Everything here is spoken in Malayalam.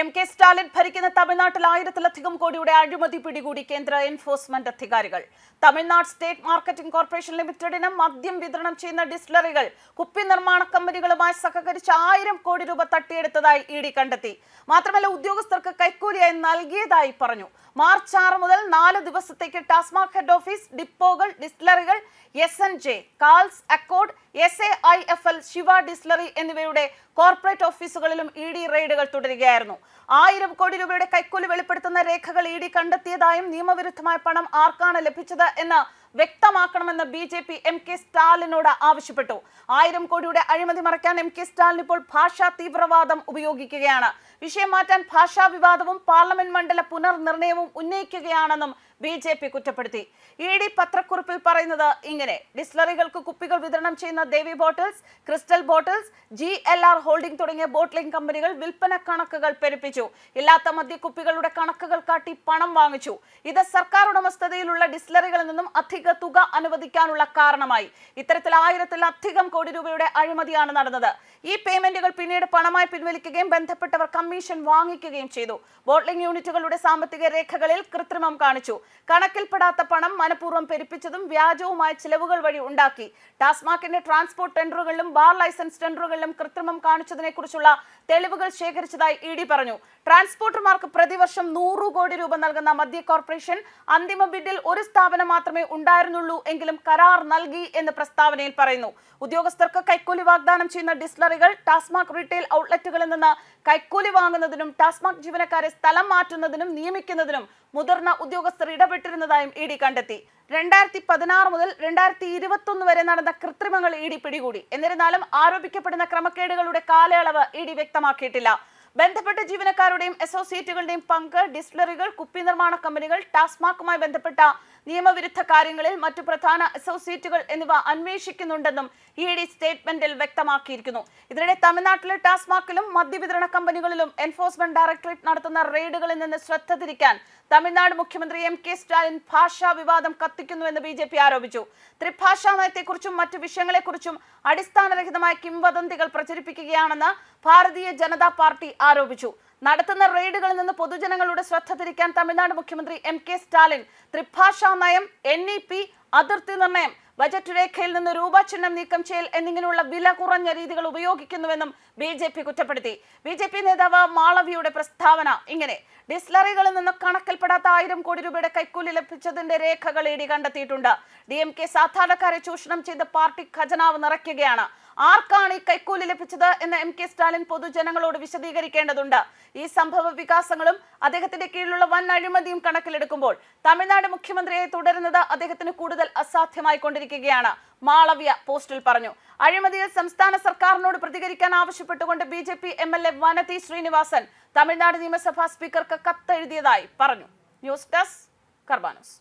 എം കെ സ്റ്റാലിൻ ഭരിക്കുന്ന തമിഴ്നാട്ടിൽ ആയിരത്തിലധികം കോടിയുടെ അഴിമതി പിടികൂടി കേന്ദ്ര എൻഫോഴ്സ്മെന്റ് അധികാരികൾ. തമിഴ്നാട് സ്റ്റേറ്റ് മാർക്കറ്റിംഗ് കോർപ്പറേഷൻ ലിമിറ്റഡിന് മദ്യം വിതരണം ചെയ്യുന്ന ഡിസ്റ്റിലറികൾ കുപ്പി നിർമ്മാണ കമ്പനികളുമായി സഹകരിച്ച് ആയിരം കോടി രൂപ തട്ടിയെടുത്തതായി ഇ ഡി കണ്ടെത്തി. മാത്രമല്ല ഉദ്യോഗസ്ഥർക്ക് കൈക്കൂലിയായി നൽകിയതായി പറഞ്ഞു. മാർച്ച് ആറ് മുതൽ നാല് ദിവസത്തേക്ക് ടാസ്മാക് ഹെഡ് ഓഫീസ് ഡിപ്പോകൾ ഡിസ്റ്റിലറികൾ S N J Kals Accord S A I F L Siva distillery എന്നിവയുടെ കോർപ്പറേറ്റ് ഓഫീസുകളിലും ഇ ഡി റെയ്ഡുകൾ തുടരുകയായിരുന്നു. ആയിരം കോടി രൂപയുടെ കൈക്കൂലി വെളിപ്പെടുത്തുന്ന രേഖകൾ ഇ ഡി കണ്ടെത്തിയതായും നിയമവിരുദ്ധമായ പണം ആർക്കാണ് ലഭിച്ചത് എന്ന് വ്യക്തമാക്കണമെന്ന് B J P M K സ്റ്റാലിനോട് ആവശ്യപ്പെട്ടു. ആയിരം കോടിയുടെ അഴിമതി മറയ്ക്കാൻ എം കെ സ്റ്റാലിൻ ഇപ്പോൾ ഭാഷാ തീവ്രവാദം ഉപയോഗിക്കുകയാണ്. വിഷയം മാറ്റാൻ ഭാഷാ വിവാദവും പാർലമെന്റ് മണ്ഡല പുനർനിർണയവും ഉന്നയിക്കുകയാണെന്നും ബി ജെ പി കുറ്റപ്പെടുത്തി. ഇ ഡി പത്രക്കുറിപ്പിൽ പറയുന്നത് ഇങ്ങനെ. ഡിസ്ലറികൾക്ക് കുപ്പികൾ വിതരണം ചെയ്യുന്ന Devi bottles crystal bottles G L R holding തുടങ്ങിയ ബോട്ടിലിംഗ് കമ്പനികൾ വിൽപ്പന കണക്കുകൾ പെരുപ്പിച്ചു. ഇല്ലാത്ത മദ്യക്കുപ്പികളുടെ കണക്കുകൾ കാട്ടി പണം വാങ്ങിച്ചു. ഇത് സർക്കാർ ഉടമസ്ഥതയിലുള്ള ഡിസ്ലറികളിൽ നിന്നും അധിക തുക അനുവദിക്കാനുള്ള കാരണമായി. ഇത്തരത്തിൽ ആയിരത്തിലധികം കോടി രൂപയുടെ അഴിമതിയാണ് നടന്നത്. ഈ പേയ്മെന്റുകൾ പിന്നീട് പണമായി പിൻവലിക്കുകയും ബന്ധപ്പെട്ടവർ കമ്മീഷൻ വാങ്ങിക്കുകയും ചെയ്തു. ബോട്ടിലിംഗ് യൂണിറ്റുകളുടെ സാമ്പത്തിക രേഖകളിൽ കൃത്രിമം കാണിച്ചു. കണക്കിൽപ്പെടാത്ത പണം മനഃപൂർവം പെരുപ്പിച്ചതും വ്യാജവുമായ ചിലവുകൾ വഴി ഉണ്ടാക്കി. ടാസ്മാക്കിന്റെ ട്രാൻസ്പോർട്ട് ടെൻഡറുകളിലും ബാർ ലൈസൻസ് ടെൻഡറുകളിലും കൃത്രിമം കാണിച്ചതിനെ കുറിച്ചുള്ള തെളിവുകൾ ശേഖരിച്ചതായി ഇ ഡി പറഞ്ഞു. ട്രാൻസ്പോർട്ടർമാർക്ക് പ്രതിവർഷം നൂറു കോടി രൂപ നൽകുന്ന മധ്യ കോർപ്പറേഷൻ അന്തിമ ബിഡിൽ ഒരു സ്ഥാപനം മാത്രമേ ഉണ്ടായിരുന്നുള്ളൂ എങ്കിലും കരാർ നൽകി എന്ന് പ്രസ്താവനയിൽ പറയുന്നു. ഉദ്യോഗസ്ഥർക്ക് കൈക്കൂലി വാഗ്ദാനം ചെയ്യുന്ന ഡിസ്ലറികൾ ടാസ്മാക് റീറ്റെയിൽ ഔട്ട്ലെറ്റുകളിൽ നിന്ന് കൈക്കൂലി വാങ്ങുന്നതിനും ടാസ്മാക് ജീവനക്കാരെ സ്ഥലം മാറ്റുന്നതിനും നിയമിക്കുന്നതിനും മുതിർന്ന ഉദ്യോഗസ്ഥർ ഇടപെട്ടിരുന്നതായും ഇ ഡി കണ്ടെത്തി. രണ്ടായിരത്തി പതിനാറ് മുതൽ രണ്ടായിരത്തി ഇരുപത്തൊന്ന് വരെ നടന്ന കൃത്രിമങ്ങൾ ഇ ഡി പിടികൂടി. എന്നിരുന്നാലും ആരോപിക്കപ്പെടുന്ന ക്രമക്കേടുകളുടെ കാലയളവ് ഇ ഡി വ്യക്തമാക്കിയിട്ടില്ല. ബന്ധപ്പെട്ട ജീവനക്കാരുടെയും അസോസിയേറ്റുകളുടെയും പങ്ക് ഡിസ്റ്റിലറികൾ കുപ്പി നിർമ്മാണ കമ്പനികൾ ടാസ്മാക്കുമായി ബന്ധപ്പെട്ട നിയമവിരുദ്ധ കാര്യങ്ങളിൽ മറ്റു പ്രധാന അസോസിയേറ്റുകൾ എന്നിവ അന്വേഷിക്കുന്നുണ്ടെന്നും ഇ ഡി സ്റ്റേറ്റ്മെന്റിൽ വ്യക്തമാക്കിയിരിക്കുന്നു. ഇതിനിടെ തമിഴ്നാട്ടിലെ ടാസ്മാക്കിലും മദ്യവിതരണ കമ്പനികളിലും എൻഫോഴ്സ്മെന്റ് ഡയറക്ടറേറ്റ് നടത്തുന്ന റെയ്ഡുകളിൽ നിന്ന് ശ്രദ്ധ തിരിക്കാൻ തമിഴ്നാട് മുഖ്യമന്ത്രി എം കെ സ്റ്റാലിൻ ഭാഷാ വിവാദം കത്തിക്കുന്നുവെന്ന് ബി ജെ പി ആരോപിച്ചു. ത്രിഭാഷാ നയത്തെക്കുറിച്ചും മറ്റു വിഷയങ്ങളെക്കുറിച്ചും അടിസ്ഥാനരഹിതമായ കിംവദന്തികൾ പ്രചരിപ്പിക്കുകയാണെന്ന് ഭാരതീയ ജനതാ പാർട്ടി ആരോപിച്ചു. നടത്തുന്ന റെയ്ഡുകളിൽ നിന്ന് പൊതുജനങ്ങളുടെ ശ്രദ്ധ തിരിക്കാൻ തമിഴ്നാട് മുഖ്യമന്ത്രി എം കെ സ്റ്റാലിൻ ത്രിഭാഷാ നയം എൻ ഇ പി അതിർത്തി നിർണയം ബജറ്റ് രേഖയിൽ നിന്ന് രൂപ ചിഹ്നം നീക്കം ചെയ്യൽ എന്നിങ്ങനെയുള്ള വില കുറഞ്ഞ രീതികൾ ഉപയോഗിക്കുന്നുവെന്നും ബി ജെ പി കുറ്റപ്പെടുത്തി. ബി ജെ പി നേതാവ് മാളവിയുടെ പ്രസ്താവന ഇങ്ങനെ. ഡിസ്ലറികളിൽ നിന്ന് കണക്കിൽപ്പെടാത്ത ആയിരം കോടി രൂപയുടെ കൈക്കൂലി ലഭിച്ചതിന്റെ രേഖകൾ ഇടി കണ്ടെത്തിയിട്ടുണ്ട്. ഡി എം കെ സാധാരണക്കാരെ ചൂഷണം ചെയ്ത് പാർട്ടി ഖജനാവ് നിറയ്ക്കുകയാണ്. ആർക്കാണ് ഈ കൈക്കൂലി ലഭിച്ചത് എന്ന് എം കെ സ്റ്റാലിൻ പൊതുജനങ്ങളോട് വിശദീകരിക്കേണ്ടതുണ്ട്. ഈ സംഭവ വികാസങ്ങളും അദ്ദേഹത്തിന്റെ കീഴിലുള്ള വൻ അഴിമതിയും കണക്കിലെടുക്കുമ്പോൾ തമിഴ്നാട് മുഖ്യമന്ത്രിയെ തുടരുന്നത് അദ്ദേഹത്തിന് കൂടുതൽ അസാധ്യമായി കൊണ്ടിരിക്കുകയാണ്. മാളവ്യ പോസ്റ്റിൽ പറഞ്ഞു അഴിമതിയിൽ സംസ്ഥാന സർക്കാരിനോട് പ്രതികരിക്കാൻ ആവശ്യപ്പെട്ടുകൊണ്ട് B J P M L A Vanathi Srinivasan Tamil Nadu നിയമസഭാ സ്പീക്കർക്ക് കത്തെഴുതിയതായി പറഞ്ഞു. News desk കർബാനോസ്